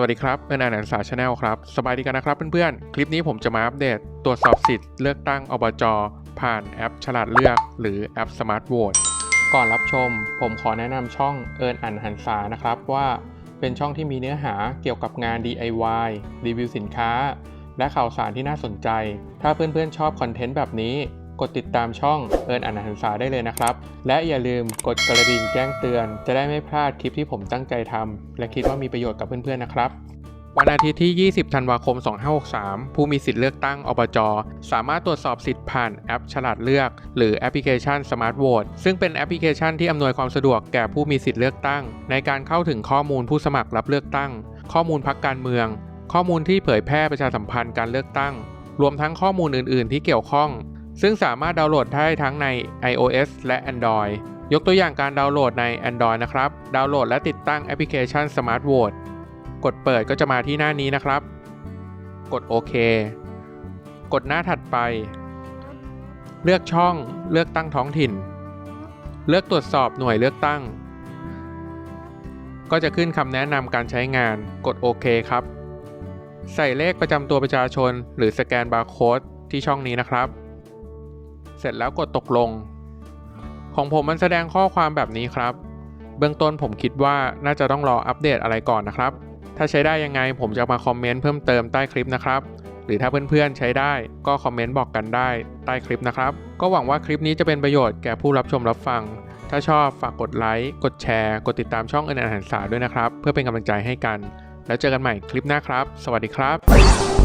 วัสดีครับเอิญอ่านอันสาชาแนลครับ สบายดีกันนะครับเพื่อนๆ คลิปนี้ผมจะมาอัปเดตตรวจสอบสิทธิ์เลือกตั้งอบจ ผ่านแอปฉลาดเลือกหรือแอป Smart Vote ก่อนรับชม ผมขอแนะนำช่องเอิญอ่านหันษานะครับว่าเป็นช่องที่มีเนื้อหาเกี่ยวกับงาน DIY รีวิวสินค้า และข่าวสารที่น่าสนใจ ถ้าเพื่อนๆชอบคอนเทนต์แบบนี้ กดติดตามช่องเอิญอ่านหันษาได้เลยนะครับ และอย่าลืมกดกระดิ่งแจ้งเตือน จะได้ไม่พลาดคลิปที่ผมตั้งใจทำและคิดว่ามีประโยชน์กับเพื่อนๆนะครับวันอาทิตย์ที่ 20 ธันวาคม 2563 ผู้มีสิทธิ์เลือกตั้งอบจ สามารถตรวจสอบสิทธิ์ผ่านแอปฉลาดเลือก หรือแอปพลิเคชัน Smart Vote ซึ่งเป็นแอปพลิเคชันที่อำนวยความสะดวกแก่ผู้มีสิทธิ์เลือกตั้ง ในการเข้าถึงข้อมูลผู้สมัครรับเลือกตั้ง ข้อมูลพักการเมือง ข้อมูลที่เผยแพร่ประชาสัมพันธ์การเลือกตั้ง รวมทั้งข้อมูลอื่น ๆ ที่เกี่ยวข้อง ซึ่งสามารถดาวน์โหลดได้ทั้งใน iOS และ Android ยกตัวอย่างการดาวน์โหลดใน Android นะครับ ดาวน์โหลดและติดตั้งแอปพลิเคชัน Smart Vote กดเปิดก็จะมาที่หน้านี้นะครับ กดโอเค กดหน้าถัดไป เลือกช่อง เลือกตั้งท้องถิ่น เลือกตรวจสอบหน่วยเลือกตั้ง ก็จะขึ้นคำแนะนำการใช้งาน กดโอเคครับ ใส่เลขประจำตัวประชาชน หรือสแกนบาร์โค้ดที่ช่องนี้นะครับ เสร็จแล้วกดตกลง ของผมมันแสดงข้อความแบบนี้ครับ เบื้องต้นผมคิดว่าน่าจะต้องรออัปเดตอะไรก่อนนะครับ ถ้าใช้ได้ยังไงผมจะมาคอมเมนต์เพิ่มเติมใต้คลิปนะครับหรือถ้าเพื่อนๆใช้ได้ก็คอมเมนต์บอกกันได้ใต้คลิปนะครับ ก็หวังว่าคลิปนี้จะเป็นประโยชน์แก่ผู้รับชมรับฟัง ถ้าชอบฝากกดไลค์ กดแชร์ กดติดตามช่องเอินอาหารสาด้วยนะครับ เพื่อเป็นกำลังใจให้กัน แล้วเจอกันใหม่คลิปหน้าครับ สวัสดีครับ